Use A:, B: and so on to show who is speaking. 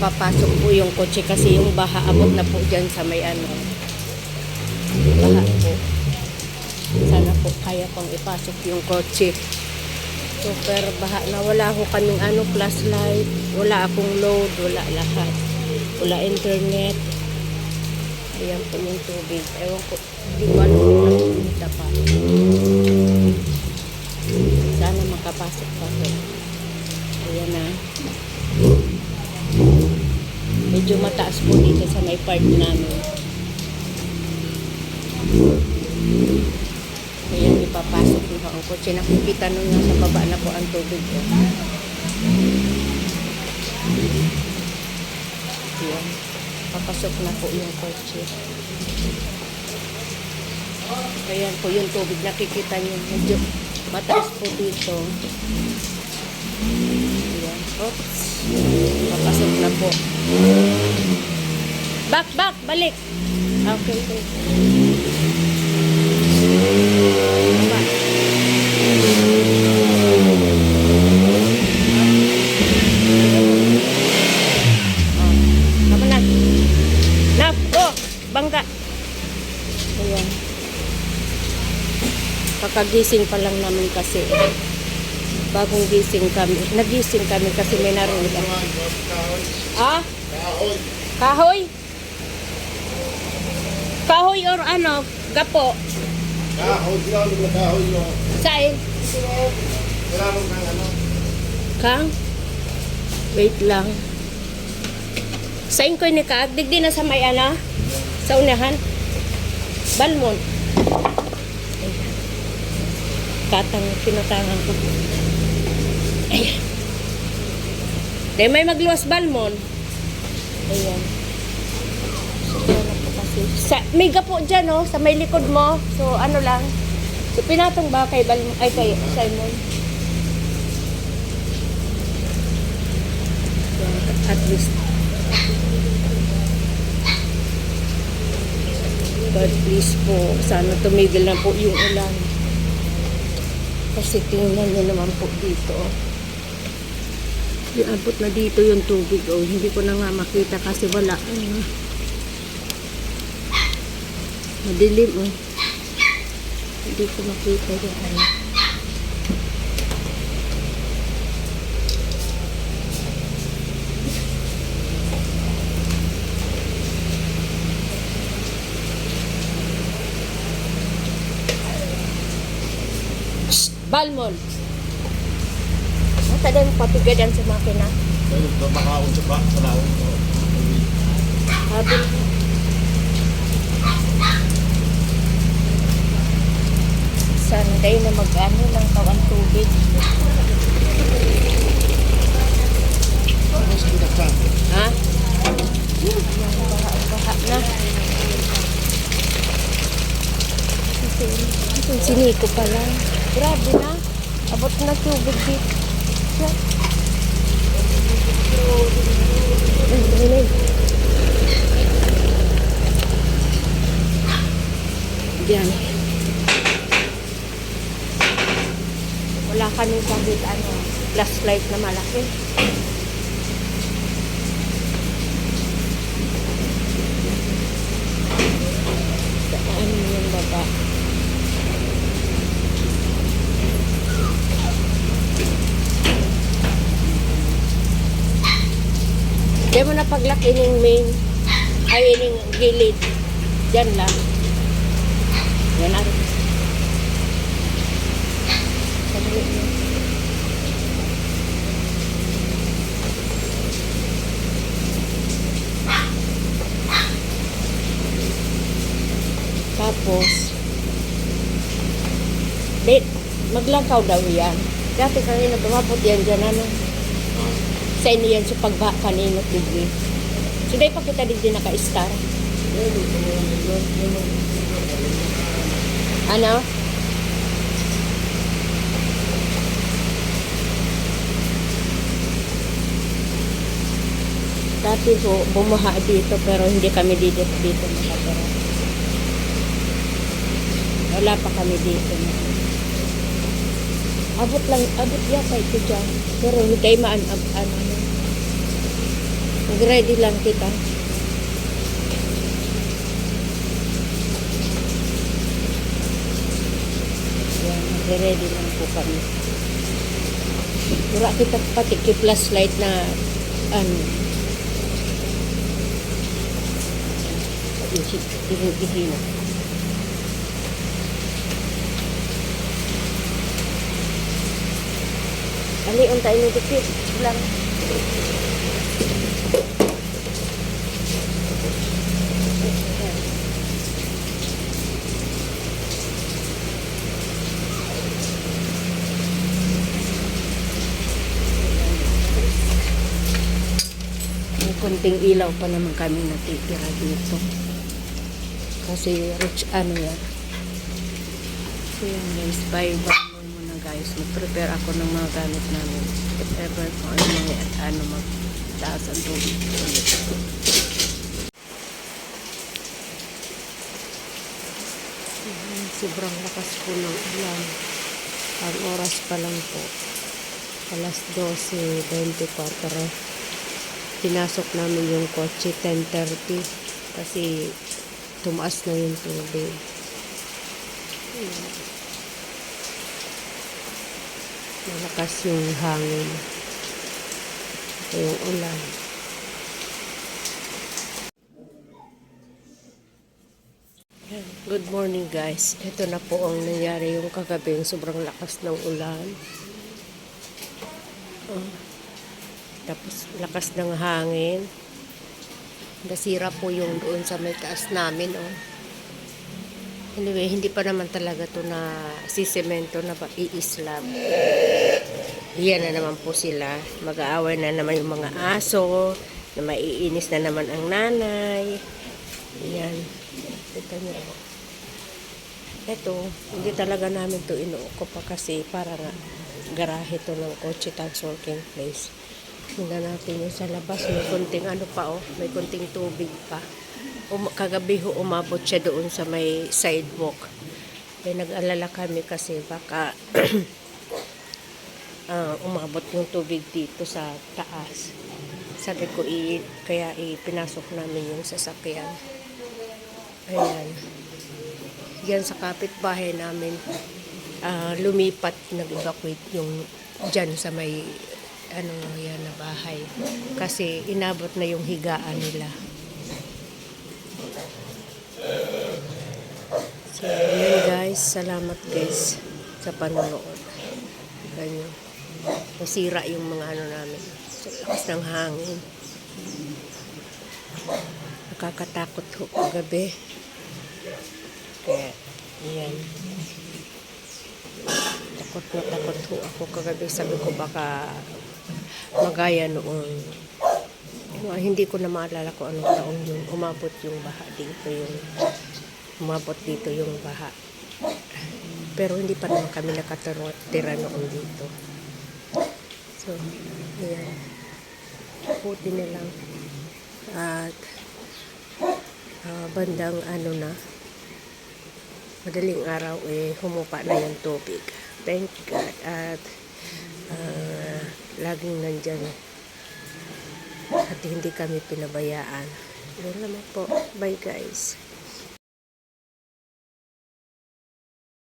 A: ipapasok po yung kotse kasi yung baha abot na po dyan sa may ano. Baha po. Sana po kaya pang ipasok yung kotse. Super baha na wala ko kaming ano, flashlight. Wala akong load, wala lahat. Wala internet. Ayan po yung tubig. Ewan ko, hindi ko alam kung napunta pa. Sana makapasok pa po. Ayan na. Medyo mataas po dito sa may part namin. Ayan, ipapasok na ang kotse. Nakikita nung nasa baba na po ang tubig. Oh. Ayan. Papasok na po yung kotse. Ayan po yung tubig. Nakikita niyo. Medyo mataas po dito. Ayan. Oops. Papasok na po. Back, back, balik. Okay, okay. Oh, go. Bangga. Ayan. Kakagising pa lang namin kasi. Bagong gising kami. Nagising kami kasi may narinig ako. Ah? Kahoy? Kahoy or ano? Gapo?
B: Kahoy, ang mga kahoy no.
A: Saan?
B: Mo kang ano.
A: Kang? Wait lang. Saan ko ni Kaag? Digdi na sa may ano? Sa unahan? Balmon. Katang pinutangan ko. Di may magluwas Balmon. Ayan. So. Sa, may gapo dyan, no? Sa may likod mo. So, ano lang. So, pinatong ba kay Balmon? Ay, kay Simon? at least God please po sana tumigil na po yung ulan kasi tingnan nyo naman po dito Iabot na dito yung tubig oh. hindi ko na nga makita kasi wala ano. madilim oh. hindi ko makita yung ano Shh! Mata din papigadan sa makina
B: ito makaon sa ba, sa laon ko.
A: Sabi Sunday na mag-ano ng kawan tubig. Ha? Baha-baha na. Ito, siniko pala. Grabe na. Abot na tubig dito. Yan. Wala kami kahit ano, flashlight na malaki. Saan yung baba? Di mo na paglaki ng main, ay ng gilid. Diyan lang. Yan mo. Tapos, di, maglangkaw daw yan. Dati kanina tumapot yan dyan, ano, sa inyo yan sa pagba kanino tigli. So, dahil pa kita din naka-star. Ano? Dati po, bumuha dito pero hindi kami dito dito nakatira. Wala pa kami dito. Abot lang, abot yata ito dyan. Pero hindi kayo maan, ab, ano, Mag-ready lang kita. Yan, mag-ready lang po kami. Wala kita pati plus light na ano. Ihi na. Ali, untay mo dito. Lang. Konting ilaw pa naman kami natitira dito. Kasi rich ano yan. So yan guys, bye bye muna guys. Mag-prepare ako ng mga gamit namin. If ever kung ano mga ano magtaas ang tubig. Sobrang lakas po ng ulan. Ang oras pa lang po. Alas 12.24 pinasok namin yung kotse 10.30 kasi tumaas na yung tubig. Ayan. Malakas yung hangin. Yung ulan. Good morning guys. Ito na po ang nangyari yung kagabi. Yung sobrang lakas ng ulan. Oh. Tapos lakas ng hangin. Nasira po yung doon sa may taas namin, oh. Anyway, hindi pa naman talaga to na sisemento na ba i-slab. Yan na naman po sila. Mag-aaway na naman yung mga aso. Na maiinis na naman ang nanay. Yan. Ito nyo. Ito, hindi talaga namin to inuuko pa kasi para nga garahe to ng kotse tax working place. Tingnan natin yung sa labas. May kunting ano pa oh. May kunting tubig pa. Um, kagabi ho umabot siya doon sa may sidewalk. Kaya nag-alala kami kasi baka ah, umabot yung tubig dito sa taas. Sabi ko, i, kaya ipinasok namin yung sasakyan. Ayan. Yan sa kapitbahay namin, ah, lumipat, nag-evacuate yung dyan sa may ano yan na bahay. Kasi inabot na yung higaan nila. So, yun guys. Salamat guys sa panonood. Ganyan. Nasira yung mga ano namin. Sa lakas ng hangin. Nakakatakot ho kagabi. Kaya, yan. Takot na takot ho ako kagabi. Sabi ko baka magaya noong Diba, hindi ko na maalala kung anong taon yung umabot yung baha dito yung umabot dito yung baha pero hindi pa naman kami nakatira noon dito so ayan. Puti na lang. At ah, bandang ano na. Madaling araw eh humupa na yung tubig. Thank God. At ah, laging nandyan. At hindi kami pinabayaan. Yun naman po. Bye guys.